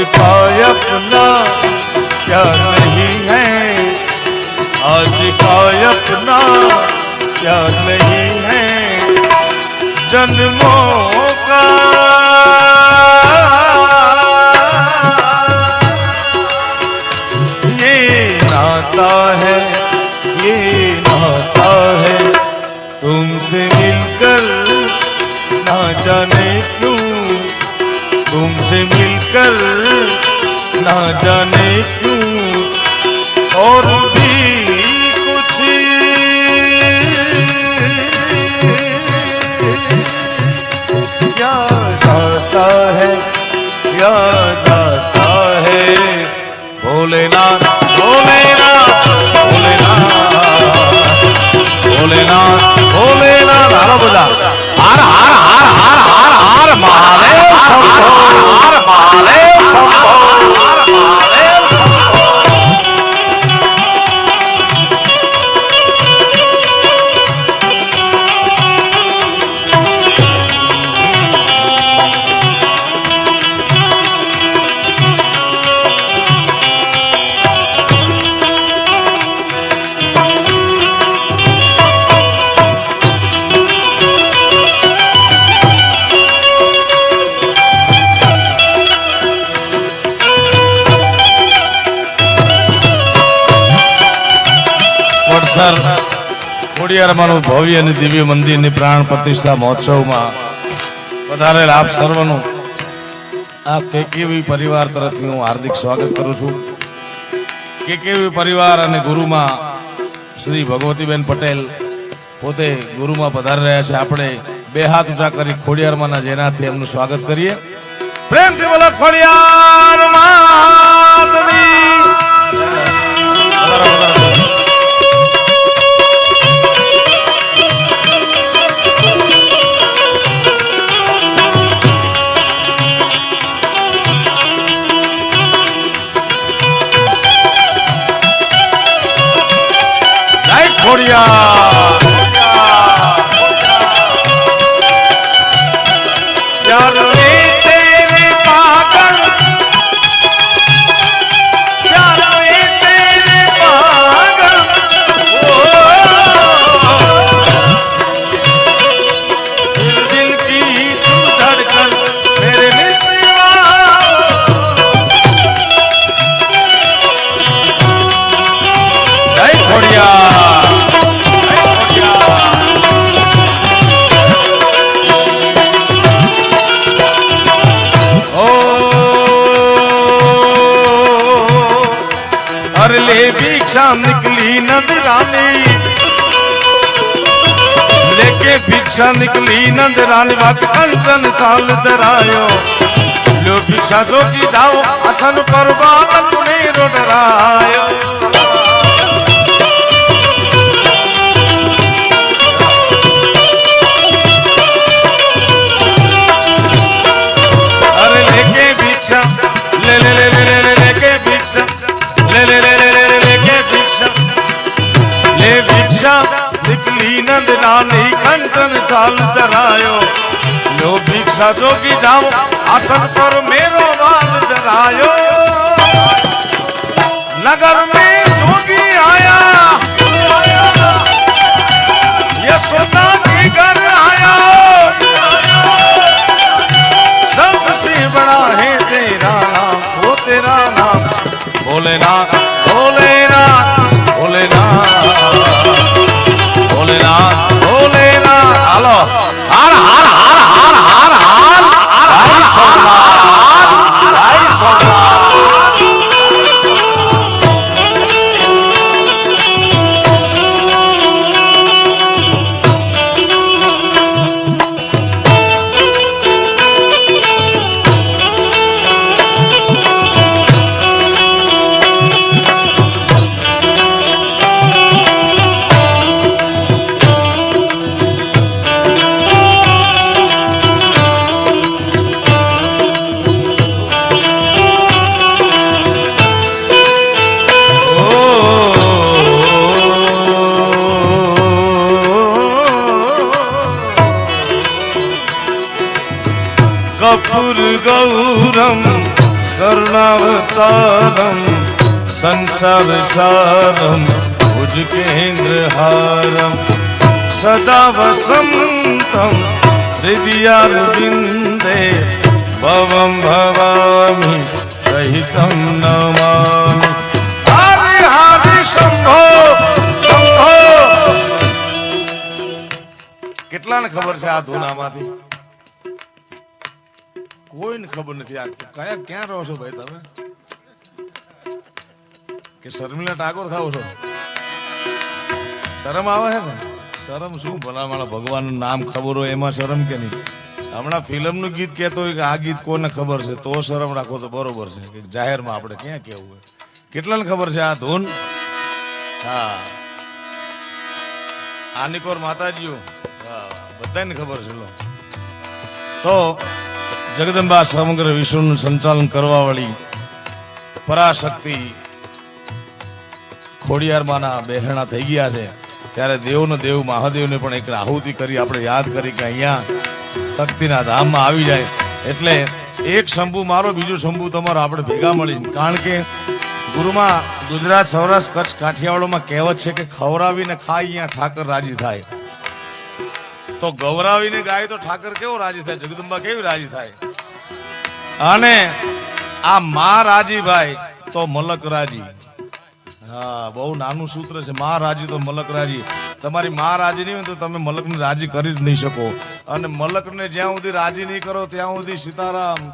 आज का अपना क्या नहीं है आज का अपना क्या नहीं है जन्मों का ये नाता है ये नाता है तुमसे मिलकर ना जाने क्यों तुमसे कर ना जाने क्यों और भी कुछ। याद आता है, याद आता है। भोलेनाथ भोलेनाथ भोलेनाथ भोलेनाथ भोलेना हर बोला। हर हर हर हर हर हर महादेव हर हर हर શંભો ખોડિયારમાંનું ભવ્ય અને દિવ્ય મંદિરની પ્રાણ પ્રતિષ્ઠા મહોત્સવમાં વધારેલ આપ સર્વનું આ કેકેવી પરિવાર તરફથી હું હાર્દિક સ્વાગત કરું છું. કેકેવી પરિવાર અને ગુરુમાં શ્રી ભગવતીબેન પટેલ પોતે ગુરુમાં પધારી રહ્યા છે. આપણે બે હાથ ઊંચા કરી ખોડિયારમાંના જેનાથી એમનું સ્વાગત કરીએ. પ્રેમથી બોલો ખોડિયાર ભિક્ષા નીકળી નંદરાની લેકે ભિક્ષા નીકળી નંદરાની વાત કંચન તાલ ધરાયો લો ભિક્ષા જોગી જાઓ આસન કરવા તુને રોડરાયો ચાલી કંચન ચાલ ધરાયો લો ભિક્ષા જોગી જાઓ, આસન પર મેરો વાલ ધરાયો નગર મેં કરુણાવતારમ સંસાર સારમ ભુજ કેન્દ્ર હારમ સદા વસંતમ હૃદયારવિંદે ભવમ ભવામિ સહિતમ નમામિ હરિ હરિ શંભો શંભો કેટલાને ખબર છે આ ધૂન કોઈને ખબર નથી આ. કયા ક્યાં રહો છો ભાઈ તમે? કે શર્મિલા ટાગોર થાવ છો? શરમ આવે છે ને શરમ શું ભલા મારા ભગવાનનું નામ ખબર હોય એમાં શરમ કે નહીં? હમણાં ફિલ્મનું ગીત કહેતો હોય કે આ ગીત કોને ખબર છે, તો શરમ રાખો તો બરોબર છે. કે જાહેરમાં આપણે ક્યાં કેવું હોય? કેટલાને ખબર છે આ ધૂન? હા. આનિકોર માતાજીઓ. બધાને ખબર છે, લો. તો જગદંબા સમગ્ર વિશ્વનું સંચાલન કરવા વાળી પરાશક્તિ ખોડિયારમાંના બહેરણા થઈ ગયા છે. ત્યારે દેવનો દેવ, મહાદેવને પણ એક આહુતિ કરી, આપણે યાદ કરી કે અહીંયા શક્તિના ધામમાં આવી જાય. એટલે એક શંભુ મારો, બીજો શંભુ તમારો, આપણે ભેગા મળી કારણ કે ગુરુમાં ગુજરાત સૌરાષ્ટ્ર કચ્છ કાઠિયાવાડોમાં કહેવત છે કે ખવરાવીને ખાય અહીંયા ઠાકર રાજી થાય. તો ગૌરાવીને ગાય તો ઠાકર કેવો રાજી થાય? જગદંબા કેવી રાજી થાય? અને આ મા રાજી ભાઈ તો મલક રાજી. હા, બહુ નાનું સૂત્ર છે. મહારાજી તો મલક રાજી તમારી મહારાજી નહીં હોય તો તમે મલકને રાજી કરી જ નહીં શકો. અને મલકને જ્યાં સુધી રાજી નહીં કરો, ત્યાં સુધી સીતારામ.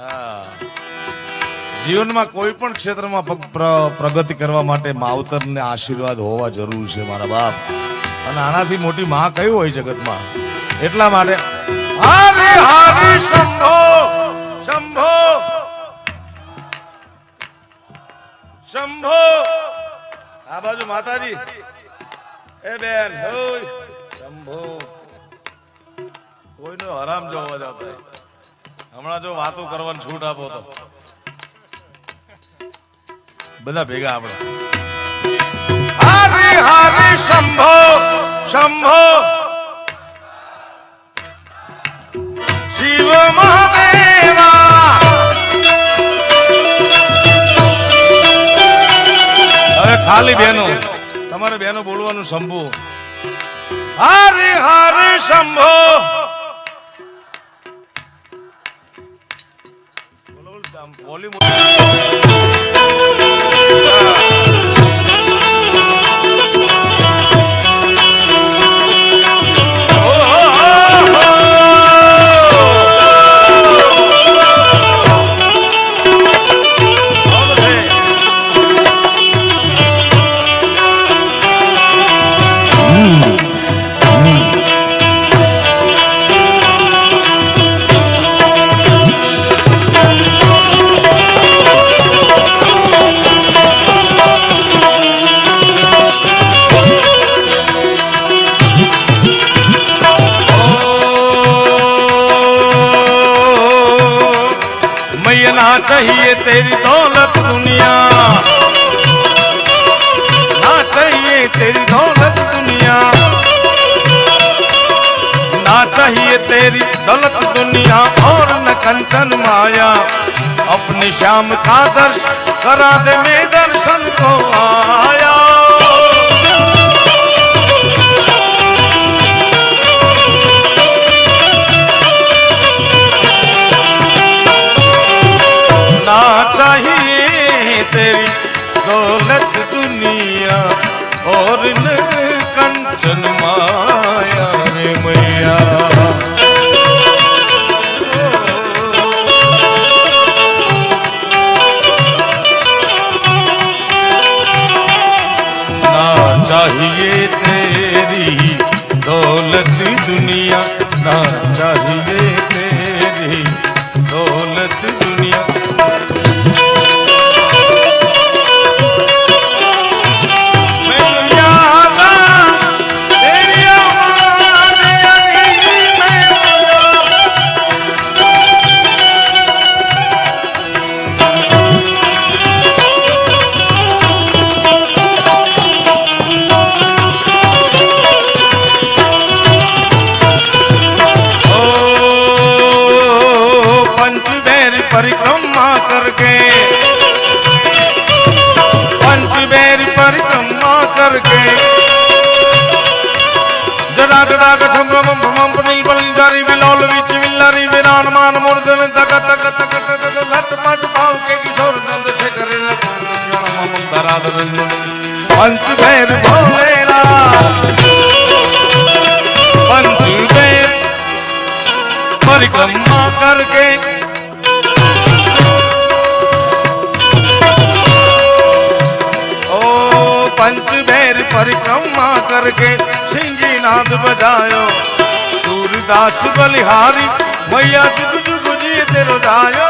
હા. જીવનમાં કોઈ પણ ક્ષેત્રમાં પ્ર- પ્રગતિ કરવા માટે માવતરને આશીર્વાદ હોવા જરૂર છે, મારા બાપ. અને આનાથી મોટી મા કયું હોય જગતમાં? એટલા માટે હરે હરે શંભો શંભો! આ બાજુ માતાજી. એ બેન શંભો. કોઈનો હરામ જોવા જતા હમણાં જો વાતો કરવાની છૂટ આપો તો. બધા ભેગા આપણે. હરે હરે બેનો બોલવાનું શંભુ. હરે હરે શંભો. વોલ્યુમ दौलत दुनिया और न कंचन माया अपने श्याम का दर्श करा दे मैं दर्शन को आया ना चाहिए तेरी दौलत दुनिया और न कंचन माया परिक्रमा करके पंचबेर परिक्रमा करके जड़ा जड़ा गठम रमम भमम पनिल बलिल जारी बिलौल विच विल्लारी विरान मान मुर्दन तक तक तक तक लट पट भाव के किशोर नंद शेखर मम धरा पंचबेर भोलेला पंचबेर परिक्रमा सूरदास बलिहारी मैया जुग जुग जी तेरो जायो